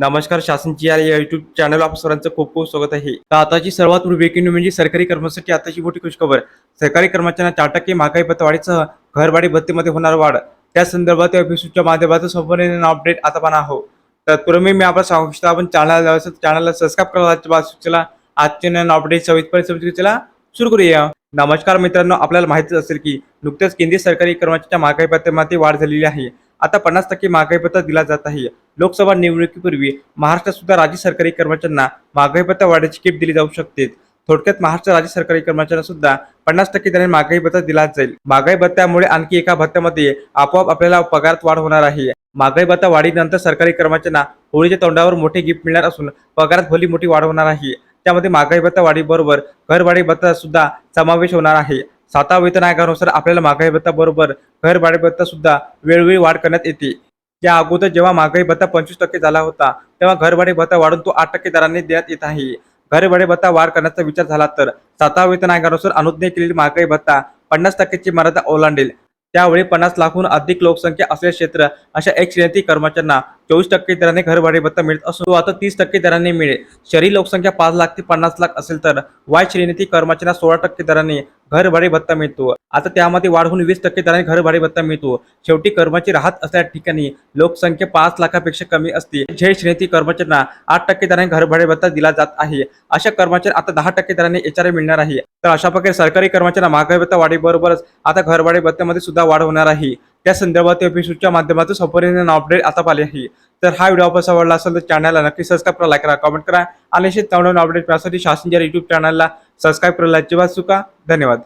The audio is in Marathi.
नमस्कार शासनची या युट्यूब चॅनल आप सर्वांचं खूप खूप स्वागत आहे. तर आताची सर्वात मोठी ब्रेकिंग न्यूज म्हणजे सरकारी कर्मचाऱ्यांसाठी आताची मोठी खुशखबर सरकारी कर्मचाऱ्यांना चार टक्के महागाई भत्तावाढीसह वाढीसह भत्तेमध्ये होणार वाढ. त्या संदर्भात एपिसोडच्या माध्यमातून संपूर्ण अपडेट आता पण आहो तत्पूर्वी मी आपला सांगू इच्छितो आपण चॅनल चॅनलला सबस्क्राईब करा चला आजचे नवीन अपडेट सविस्तर चला सुरू करूया. नमस्कार मित्रांनो आपल्याला माहितीच असेल की नुकत्याच केंद्रीय सरकारी कर्मचाऱ्यांच्या महागाई भत्त्यामध्ये वाढ झालेली आहे. आता पन्नास टक्के महागाई भत्ता दिला जात आहे. लोकसभा निवडणुकीपूर्वी महाराष्ट्रात सुद्धा राज्य सरकारी कर्मचाऱ्यांना महागाई भत्ता वाढीची किट दिली जाऊ शकते. थोडक्यात महाराष्ट्र राज्य सरकारी कर्मचाऱ्यांना सुद्धा पन्नास टक्के दराने महागाई भत्ता दिला जाईल. महागाई भत्त्यामुळे आणखी एका भत्त्यामध्ये आपोआप आपल्याला पगारात वाढ होणार आहे. महागाई भत्ता वाढीनंतर सरकारी कर्मचाऱ्यांना होळीच्या तोंडावर मोठे गिफ्ट मिळणार असून पगारात भली मोठी वाढ होणार आहे. त्यामध्ये महागाई भत्ता वाढीबरोबर घरवाडी भत्ता सुद्धा समावेश होणार आहे. सातवा वेतन आयोगानुसार आपल्याला महागाई भत्ता बरोबर घरभाडी भत्ता सुद्धा वेळोवेळी वाढ करण्यात येते. या अगोदर जेव्हा महागाई भत्ता पंचवीस टक्के झाला होता तेव्हा घरभाडे भत्ता वाढून तो आठ टक्के दराने देण्यात येत आहे. घरभाडे भत्ता वाढ करण्याचा विचार झाला तर सातवा वेतन आयोगानुसार अनुज्ञा केलेली महागाई भत्ता पन्नास टक्क्याची मर्यादा ओलांडेल. त्यावेळी पन्नास लाखहून अधिक लोकसंख्या असलेले क्षेत्र अशा एक श्रेणी कर्मचाऱ्यांना चोवीस टक्के दराने घरभाडे भत्ता मिळत असून तो आता तीस टक्के दराने मिळेल. शहरी लोकसंख्या पाच लाख ते पन्नास लाख असेल तर वाय श्रेणीतील कर्मचाऱ्यांना सोळा टक्के दराने घरभाडे भत्ता मिळतो. आता त्यामध्ये वाढ होऊन वीस टक्के दराने घरभाडे भत्ता मिळतो. शेवटी कर्मचारी राहत असलेल्या ठिकाणी लोकसंख्या पाच लाखापेक्षा कमी असते. झेड श्रेणीतील कर्मचाऱ्यांना आठ टक्के दराने घरभाडे भत्ता दिला जात आहे अशा कर्मचारी आता दहा टक्के दराने एचआरए मिळणार आहे. तर अशा प्रकारे सरकारी कर्मचाऱ्यांना महागाई भत्ता वाढीबरोबरच आता घरभाडे भत्त्यामध्ये सुद्धा वाढ होणार आहे. त्या संदर्भात एपिसोडच्या माध्यमातून संपूर्ण अपडेट आता पाहिले आहे. तर हा व्हिडिओ आपल्याला आवडला असेल तर चॅनलला नक्की सबस्क्राईब करा लाईक करा कमेंट करा. आणि असे नवनवीन अपडेट मिळण्यासाठी शासनच्या युट्यूब चॅनलला सबस्क्राईब करायला अजिबात चुका. धन्यवाद.